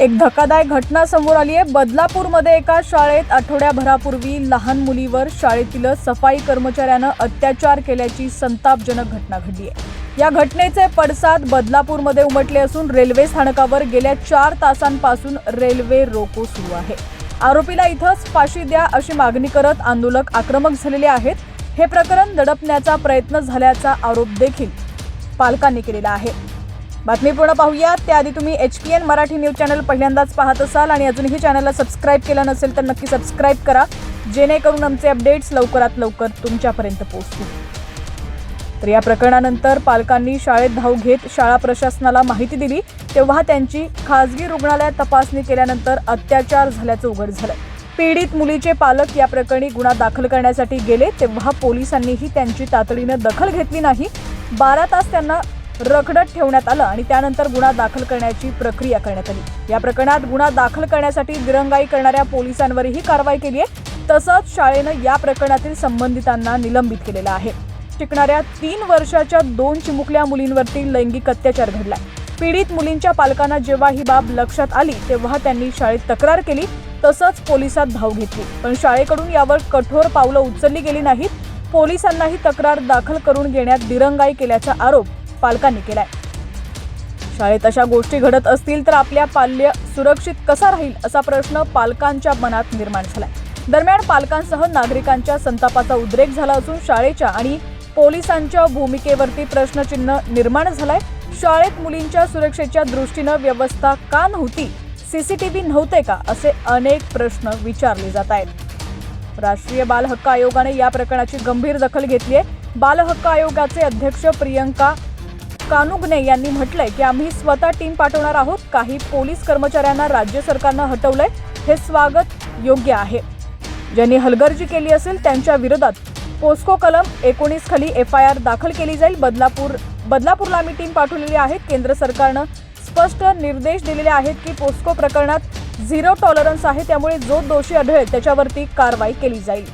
एक धक्कादायक घटना समोर आली आहे. बदलापूरमध्ये एका शाळेत आठवड्याभरापूर्वी लहान मुलीवर शाळेतील सफाई कर्मचाऱ्यानं अत्याचार केल्याची संतापजनक घटना घडली आहे. या घटनेचे पडसाद बदलापूरमध्ये उमटले असून रेल्वे स्थानकावर गेल्या चार तासांपासून रेल्वे रोको सुरू आहे. आरोपीला इथंच फाशी द्या अशी मागणी करत आंदोलक आक्रमक झालेले आहेत. हे प्रकरण दडपण्याचा प्रयत्न झाल्याचा आरोप देखील पालकांनी केलेला आहे. बातमी पूर्ण पाहूयात. त्याआधी तुम्ही H P N Marathi news channel पहिल्यांदाच पाहत असाल आणि अजूनही चॅनलला सबस्क्राईब केलं नसेल तर नक्की सबस्क्राईब करा. जेणेकरून आमचे अपडेट्स लवकरात लवकर तुमच्यापर्यंत पोहोचतील. तर या प्रकरणानंतर पालकांनी शाळेत धाव घेत शाळा प्रशासनाला माहिती दिली. तेव्हा त्यांची खासगी रुग्णालयात तपासणी केल्यानंतर अत्याचार झाल्याचं उघड झालं पीडित मुलीचे पालक या प्रकरणी गुन्हा दाखल करण्यासाठी गेले. तेव्हा पोलिसांनीही त्यांची तातडीनं दखल घेतली नाही. बारा तास त्यांना रखडत ठेवण्यात आलं आणि त्यानंतर गुन्हा दाखल करण्याची प्रक्रिया करण्यात आली. या प्रकरणात गुन्हा दाखल करण्यासाठी दिरंगाई करणाऱ्या पोलिसांवरही कारवाई केली आहे. तसंच शाळेनं या प्रकरणातील संबंधितांना निलंबित केलेलं आहे. शिकणाऱ्या तीन वर्षाच्या दोन चिमुकल्या मुलींवरती लैंगिक अत्याचार घडलाय. पीडित मुलींच्या पालकांना जेव्हा ही बाब लक्षात आली तेव्हा त्यांनी शाळेत तक्रार केली तसंच पोलिसात धाव घेतली. पण शाळेकडून यावर कठोर पावलं उचलली गेली नाहीत. पोलिसांनाही तक्रार दाखल करून घेण्यात दिरंगाई केल्याचा आरोप पालकांनी केलाय. शाळेत अशा गोष्टी घडत असतील तर आपल्या पाल्य सुरक्षित कसा राहील असा प्रश्न पालकांच्या मनात निर्माण झालाय. दरम्यान पालकांसह नागरिकांच्या संतापाचा उद्रेक झाला असून शाळेच्या आणि पोलिसांच्या भूमिकेवरती प्रश्नचिन्ह निर्माण झालाय. शाळेत मुलींच्या सुरक्षेच्या दृष्टीनं व्यवस्था का नव्हती? सीसीटीव्ही नव्हते का? असे अनेक प्रश्न विचारले जात आहेत. राष्ट्रीय बाल हक्क आयोगाने या प्रकरणाची गंभीर दखल घेतली आहे बाल हक्क आयोगाचे अध्यक्ष प्रियंका कानुगने यांनी म्हटलंय की आम्ही स्वतः टीम पाठवणार आहोत. काही पोलीस कर्मचाऱ्यांना राज्य सरकारनं हटवलंय. हे स्वागत योग्य आहे. ज्यांनी हलगर्जी केली असेल त्यांच्या विरोधात पोस्को कलम एकोणीस खाली एफ आय आर दाखल केली जाईल. बदलापूर बदलापूरला आम्ही टीम पाठवलेली आहे. केंद्र सरकारनं स्पष्ट निर्देश दिलेले आहेत की पोस्को प्रकरणात झिरो टॉलरन्स आहे. त्यामुळे जो दोषी आढळेल त्याच्यावरती कारवाई केली जाईल.